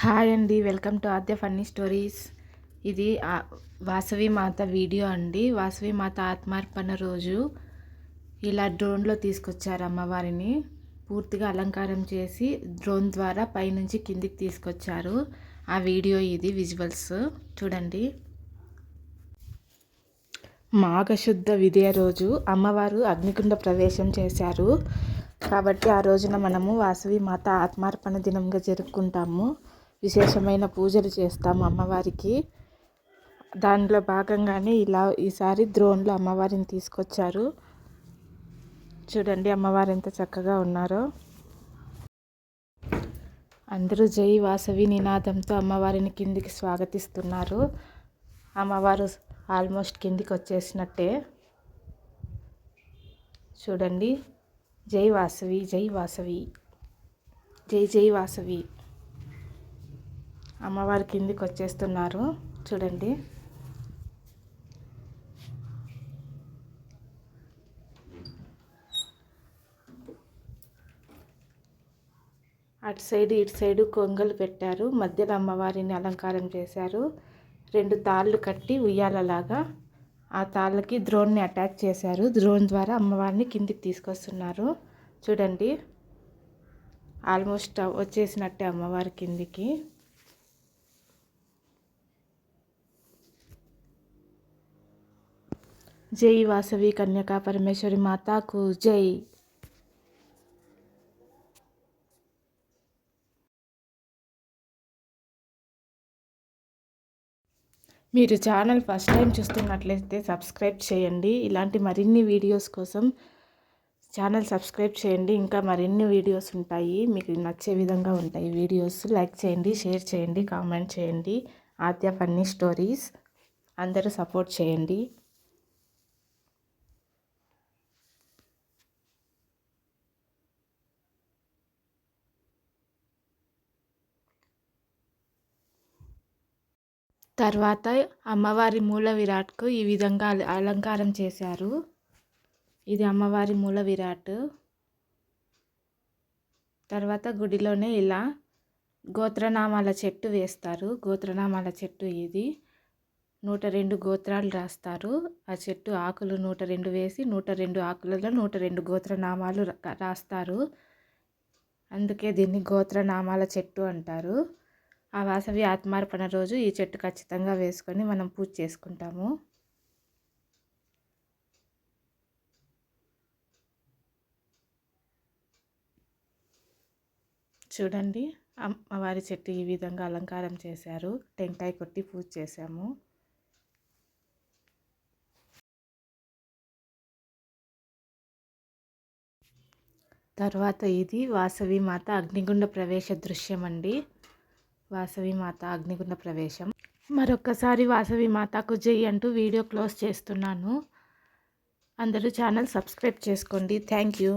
Hi అండి welcome to Aadya funny stories. ఇది వాసవి మాత video అండి. వాసవి మాత ఆత్మార్పణ రోజు ఇలా డ్రోన్లో తీసుకొచ్చారు అమ్మవారిని. పూర్తిగా అలంకారం చేసి డ్రోన్ ద్వారా పైనుంచి కిందికి తీసుకొచ్చారు. ఆ వీడియో ఇది విజువల్స్. చూడండి. మాఘశుద్ధ విదయ రోజు అమ్మవారు అగ్నికుండ ప్రవేశం చేశారు. కాబట్టి ఆ రోజున మనము వాసవి మాత ఆత్మార్పణ దినంగా జరుపుకుంటాము. విశేషమైన పూజలు చేస్తాము అమ్మవారికి. దానిలో భాగంగానే ఇలా ఈసారి ద్రోణ్లో అమ్మవారిని తీసుకొచ్చారు. చూడండి అమ్మవారు ఎంత చక్కగా ఉన్నారో. అందరూ జై వాసవి నినాదంతో అమ్మవారిని కిందికి స్వాగతిస్తున్నారు. అమ్మవారు ఆల్మోస్ట్ కిందికి వచ్చేసినట్టే. చూడండి. జై వాసవి జై వాసవి. జై జై వాసవి. అమ్మవారి కిందికి వచ్చేస్తున్నారు. చూడండి. అటు సైడ్ ఇటు సైడు కొంగలు పెట్టారు. మధ్యలో అమ్మవారిని అలంకారం చేశారు. రెండు తాళ్ళు కట్టి ఉయ్యాలలాగా ఆ తాళ్ళకి ద్రోణ్ని అటాచ్ చేశారు. ద్రోణ్ ద్వారా అమ్మవారిని కిందికి తీసుకొస్తున్నారు. చూడండి. ఆల్మోస్ట్ వచ్చేసినట్టే అమ్మవారి కిందికి. జై వాసవి కన్యకా పరమేశ్వరి మాతాకు జై. మీరు ఛానల్ ఫస్ట్ టైం చూస్తున్నట్లయితే సబ్స్క్రైబ్ చేయండి. ఇలాంటి మరిన్ని వీడియోస్ కోసం ఛానల్ సబ్స్క్రైబ్ చేయండి. ఇంకా మరిన్ని వీడియోస్ ఉంటాయి. మీకు నచ్చే విధంగా ఉంటాయి వీడియోస్. లైక్ చేయండి షేర్ చేయండి కామెంట్ చేయండి. ఆద్య ఫన్నీ స్టోరీస్ అందరూ సపోర్ట్ చేయండి. తర్వాత అమ్మవారి మూల విరాట్కు ఈ విధంగా అలంకారం చేశారు. ఇది అమ్మవారి మూల విరాట్. తర్వాత గుడిలోనే ఇలా గోత్రనామాల చెట్టు వేస్తారు. గోత్రనామాల చెట్టు ఇది. నూట రెండు గోత్రాలు రాస్తారు. ఆ చెట్టు ఆకులు నూట రెండు వేసి నూట రెండు ఆకులలో నూట రెండు గోత్రనామాలు రాస్తారు. అందుకే దీన్ని గోత్రనామాల చెట్టు అంటారు. ఆ వాసవి ఆత్మార్పణ రోజు ఈ చెట్టు ఖచ్చితంగా వేసుకొని మనం పూజ చేసుకుంటాము. చూడండి అమ్మవారి చెట్టు ఈ విధంగా అలంకారం చేశారు. టెంకాయ కొట్టి పూజ చేశాము. తర్వాత ఇది వాసవి మాత అగ్నిగుండ ప్రవేశ దృశ్యం అండి వాసవి మాత అగ్నిగుండ ప్రవేశం. మరొక్కసారి వాసవి మాతకు జై అంటూ వీడియో క్లోజ్ చేస్తున్నాను. అందరూ ఛానల్ సబ్స్క్రైబ్ చేసుకోండి. Thank you.